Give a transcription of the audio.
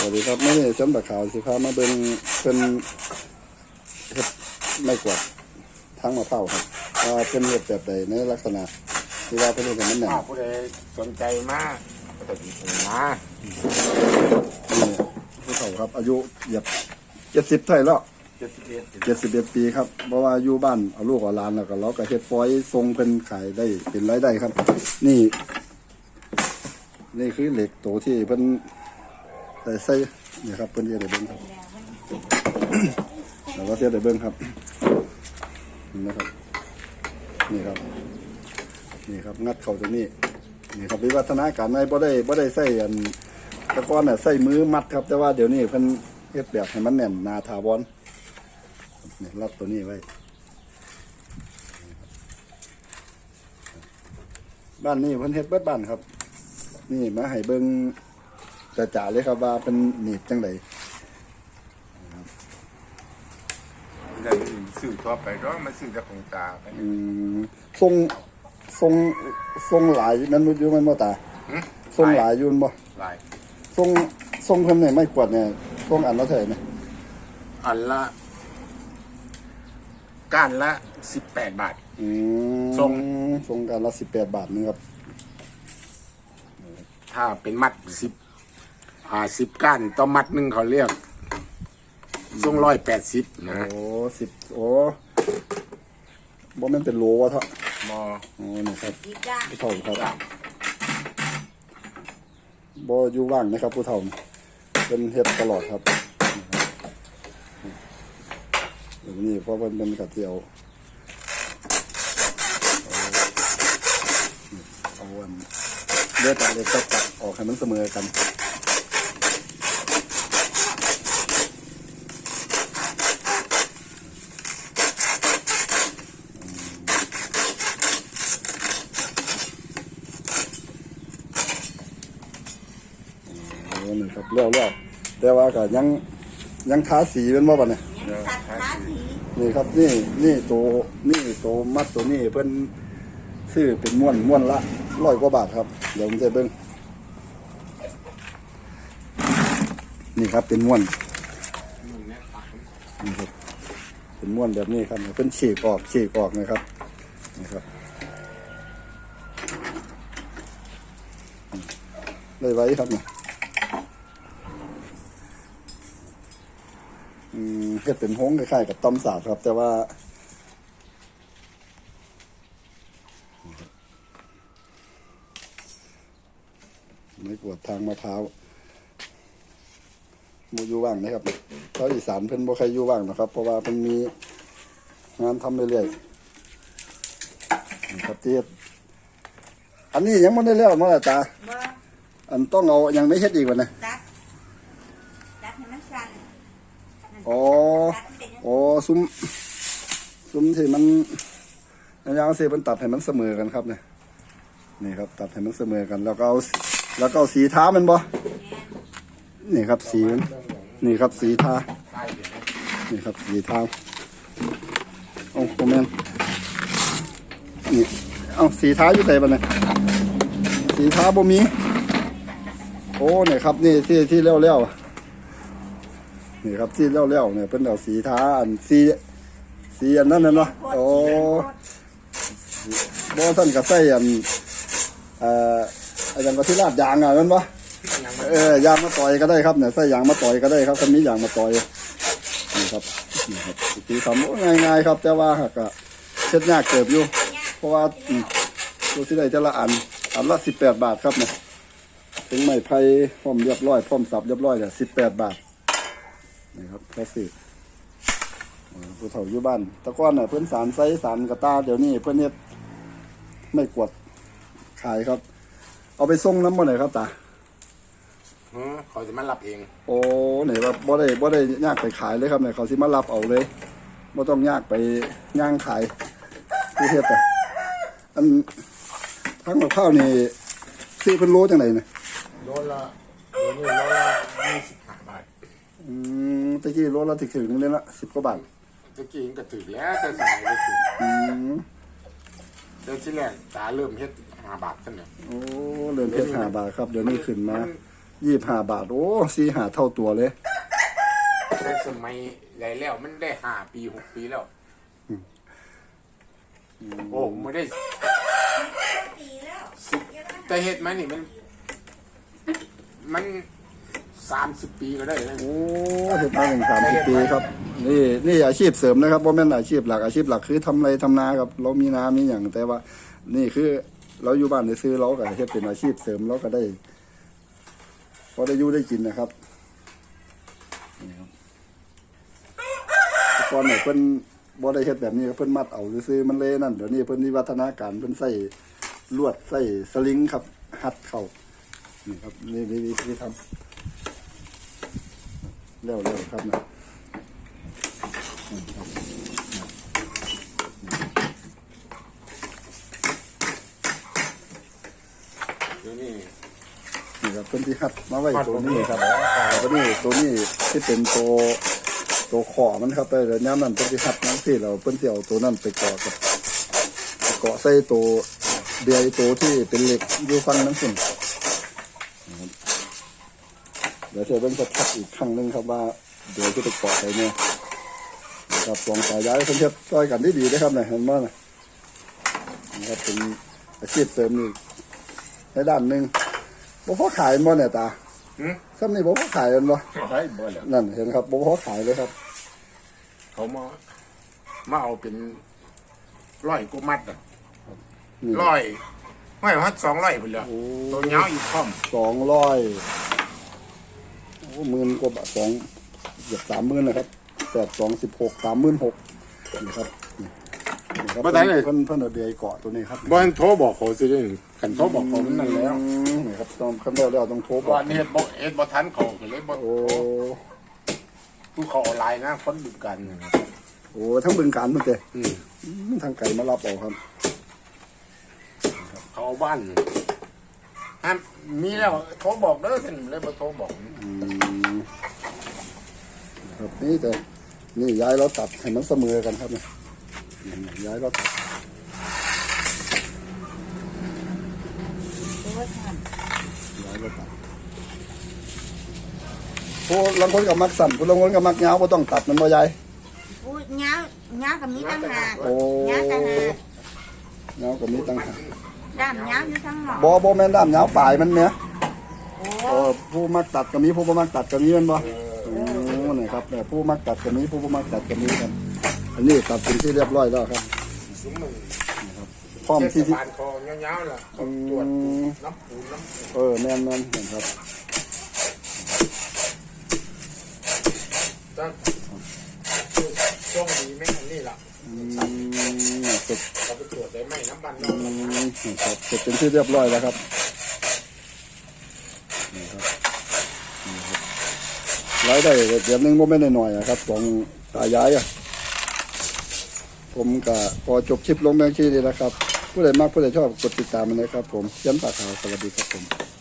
สวัสดีครับไม่ได้จำตะข่าวสิพามาเบิ่งเป็นเฮ็ดไม่กวาดทั้งมะพร้าวครับว่าเป็นเฮ็ดแบบใดในลักษณะ ที่ว่าเป็นเฮ็ดให้มันแน่นถ้าผู้ใดสนใจมากก็ติดต่อมานี่ผู้เฒ่าครับ อายุเหยียบเจ็ดสิบเท่าไหร่แล้วเจ็ดสิบเอ็ดเจ็ดสิบเอ็ดปีครับเพราะว่าอยู่บ้านเอาลูกเอาหลานแล้วก็เราก็เฮ็ดฟอยทรงเป็นขายได้เป็นรายได้ครับ นี่ นี่คือเหล็กโตที่เพิ่น ใส่ใส่นี่ครับเพิ่นเฮ็ดให้เบิ่งครับแล้วก็เฮ็ดให้เบิ่งครับนี่นะครับ นี่ครับ นี่ครับงัดเข้าตรงนี้ นี่ครับวิวัฒนาการในบ่ได้บ่ได้ใส่อันแตะก้อนน่ะใส่มือมัดครับ แต่ว่าเดี๋ยวนี้เพิ่นเฮ็ดแบบให้มันแน่นหนาถาวรนี่รัดตัวนี้ไว้บ้านนี้เพิ่นเฮ็ดเบิดบ้านครับ นี่มาให้เบิ่ง จะจ่าเลยครับว่าเป็นหนีบจังไดได้สื่อทั่วไปก็มาสื่อจากของตาไปอืมทรงทรงทรงหลายแมันอยู่แมันบ่ตาหึทรงหลายอยู่แม่นบ่หลายทรงทรงเพิ่นเนี่ยไม่กวาดเนี่ยทรงอันละเท่าไหร่เนี่ยอันละก้านละสิบแปดบาท อืมทรง ทรงกันละ18บาทนึงครับ ถ้าเป็นมัดสิบ อ่าสิบก้านต่อมัดหนึ่งเขาเรียกทรงร้อยแปดสิบนะโอ้10โอ้บ่แม่นเป็นโลวะเถาะมออ๋อนี่ครับดีจ้าผู้เฒ่าครับบ่อยู่ว่างนะครับผู้เฒ่าเป็นเฮ็ดตลอดครับเดี๋ยวนี้เพราะมันเป็นกระเจียวเอาเอาอันเลือดตัดเลยก็ตัดออกให้มันเสมอกัน ครับเลี้ยวเลี้ยวแต่ว่าก็ยังยังทาสีเป็นว่าบัดเนี่ยยังสัตว์ขาสีนี่ครับนี่นี่ตัวนี่ตัวมัดตัวนี้เพิ่นซื้อเป็นม้วนม้วนละร้อยกว่าบาทครับ เดี๋ยวผมจะเบิ่งนี่ครับเป็นม้วนนี่ครับเป็นม้วนแบบนี้ครับเป็นฉีกออกฉีกออกนะครับนี่ครับได้ไว้ครับเนี่ย อืมเฮ็ดเป็นห้องคล้ายๆกับต้อมสาบครับ แต่ว่า ไม่ปวดทางมะพร้าวโมอยู่ว่างนะครับชาวอีสานเพิ่นบ่ใครอยู่ว่างนะครับ เพราะว่าเพิ่นมีงานทำเรื่อยๆนะครับที่เฮ็ดอันนี้ยังไม่ได้แล้วมาตาบ่อันต้องเอายังไม่เฮ็ดอีกวะนะตัดตัดให้มันสั้น อ๋อ ตัดให้เป็น โอ้ ซุ้มซุ้มที่มันยาวๆสิมันตัดให้มันเสมอกันครับเนี่ยนี่ครับ ตัดให้มันเสมอกัน แล้วก็เอาแล้วก็เอาสีท้ามันบ่นี่ครับสีมันนี่ครับสีทาใต้เดี๋ยวนะนี่ครับสีท้าเอาโอแมนนี่เอาสีท้าอยู่ไหนบ้างเนี่ยสีท้าบ่มีโอ้เนี่ยครับนี่ที่ที่เลี้ยวเลี้ยวๆ นี่ครับที่เลี้ยวเลี้ยวๆเนี่ยเป็นเอาสีท้าอันสีสีอันนั้นน่ะเนาะโอ้บ่ท่านก็ใส่อันเอ่ออาจารย์ก็ที่ลาดยางอะแมันบ่ยังไม่เออยางมาต่อยก็ได้ครับเนี่ยใส่ยางมาต่อยก็ได้ครับถ้ามียางมาต่อยนี่ครับนี่ครับสีทำโอ้ง่ายๆครับ แต่ว่าหากก็เช็ดยากเกิบอยู่ เพราะว่าอืมตัวที่ได้แต่ละอันอันละสิบแปดบาทครับเนี่ยถึงไม้ไผ่พร้อมเรียบร้อยพร้อมสับเรียบร้อยเนี่ยสิบแปดบาท นี่ครับแค่สิผู้เฒ่าอยู่บ้านแตะก้อนเนี่ยเพิ่นสารไซสารกระตาเดี๋ยวนี้เพิ่นเฮ็ดไม่กวดขายครับ เอาไปส่งน้ำมันไหนครับตาเออเขาจะมารับเอง โอ้เนี่ยว่าบ่ได้บ่ได้ยากไปขายเลยครับเนี่ยเขาสิมารับเอาเลยบ่ต้องยากไปย่างขายผู้เฮ็ดแต่อันทั้งกับข้าวนี่ซื้อเพิ่นโลจังไดเนี่ยโลละโลนี่โลละยี่สิบห้าบาท อืมตะกี้โลละถึงถึงนึงเลยละ10กว่าบาทตะกี้ก็ถือแล้วแต่สมัยก็ถืออืมเดี๋ยวที่แรกตาเริ่มเฮ็ดห้าบาทซะเนี่ยโอ้เริ่มเฮ็ด5บาทครับ เดี๋ยวนี้ขึ้นมายี่สิบห้าบาท โอ้สี่ห้าเท่าตัวเลยแต่สมัยไหนแล้วมันได้ห้าปีหกปีแล้วโอ้ไม่ได้ปีแล้วสิบแต่เหตุมันนี่มัน มัน สามสิบปีก็ได้นะโอ้เห็ดมาถึงสามสิบปีครับ นี่นี่อาชีพเสริมนะครับเพราะแม่นอาชีพหลักอาชีพหลักคือทำไรทำนาครับเรามีนามีอย่างแต่ว่า นี่คือเราอยู่บ้านได้ซื้อเราก็เฮ็ดเป็นอาชีพเสริมเราก็ได้พอได้อยู่ได้กินนะครับนี่ครับแต่ก่อนเนี่ยเพิ่นบ่ได้เฮ็ดแบบนี้เพิ่นมัดเอาซื้อๆมันเลยนั่นเดี๋ยวนี้เพิ่นวิวัฒนาการเพิ่นใส่ลวดใส่สลิงครับหัดเข้านี่ครับนี่นี่วิธีทำ เร็วเร็วครับนะเดี๋ยวนี้นี่ครับต้นที่หัดมาไว้ตัวนี้ครับตัวนี้ตัวนี้ที่เป็นตัวตัวขอมันครับแต่เดี๋ยวนี้นั่นต้นที่หัดนั่นที่เราเพิ่นที่เอาตัวนั้นไปเกาะกับไปเกาะใส่ตัวเดียตัวที่เป็นเหล็กอยู่ฟังนั้นสินะครับ เดี๋ยวเธอเบิ่งจะทักอีกครั้งหนึงครับว่าเดี๋ยวจะไปเกาะใส่เนี่ยนะครับสองสายย้ายเพิ่นเทียบซอยกันได้ดีนะครับเนี่ยเห็นมั้ยนะครับเป็นอาชีพเสริมนี่ในด้านหนึ่งบ่พอขายบ่เนี่ยตาหืมซ้ำนี่บ่พอขายกันบ่ได้บ่แล้วนั่นเห็นครับบ่พอขายเลยครับ เขามามาเอาเป็นร้อยกุมัดอะนี่ร้อยไม่ฮัดสองร้อยไปเลยโอ้ตัวเงาอีกพร้อมสองร้อยโอ้ หมื่นกว่าบาทสองเกือบสามหมื่นนะครับแปดสองสิบหกสามหมื่นหกนี่ครับนี่นี่ครับเพิ่นเพิ่นเอาเดือยเกาะตัวนี้ครับบ่ทันโทรบอกเขาสิเด้ขันโทรบอกเขามันนั่นแล้วอืมนี่ครับต้องคันแล้วแล้วต้องโทรบก่ออกนนี้เฮ็ดบ่เฮ็ดบ่ทันเขาก็เลยบ่โอ้ผู้เขาออนไลน์นะคนดูกันนะครับโอ้ทั้งบึงการมันเตะอืมอืมทางไก่มารับเอาครับ เขาเอาบ้านอะมีแล้วโทรบอกเด้อท่านเลยบ่โทรบอกอืม ครับนี่แต่นี่ย้ายเราตัดให้มันเสมอกันครับเนี่ยนี่ย้ายเราตัดตัวทย้ายเราตัดผู้ลางคนกับมักสั่นผู้ลางคนกับมักยาวก็ต้องตัดมันบ่ยายำพูดเงาเงากับมีตั้งหากโอ้เงาต่างหากยาวกับนี้ตั้งหากด้ามเงาอยู่ทั้งหมดบ่บ่แม่นด้ามยาวปลายมันเนี่ยโอ้เออผู้มักตัดก็มีผู้บ่มักตัดก็มีแม่นบ่โอ้นี่ ครับเนี่ยผู้มักตัดก็มีผู้บ่มักตัดก็มีครับอันนี้ตัดเป็นที่เรียบร้อยแล้วครับซุ้มมันพร้อมเทที่ศที่บาลคอยาวๆล่ะเขาตรวจน้ำปูนน้ำปูนเออแม่นแม่นเห็นครับจ้ะช่วงนี้แม่งอันนี่ล่ะอืมสุดเราไปตรวจได้ไหมน้ำบันอืเนาะมครับเสร็จเป็นที่เรียบร้อยแล้วครับนี่ครับนี่ครับ รายได้เดือนหนึงก็ไม่นน้อยๆอะครับของตายายอะผมก็พอจบคลิปลงแบงค์ที่นี่นะครับ ผู้ใดมากผู้ใดชอบกดติดตามมันนะครับ ผมยันปากขาวสวัสดีครับผม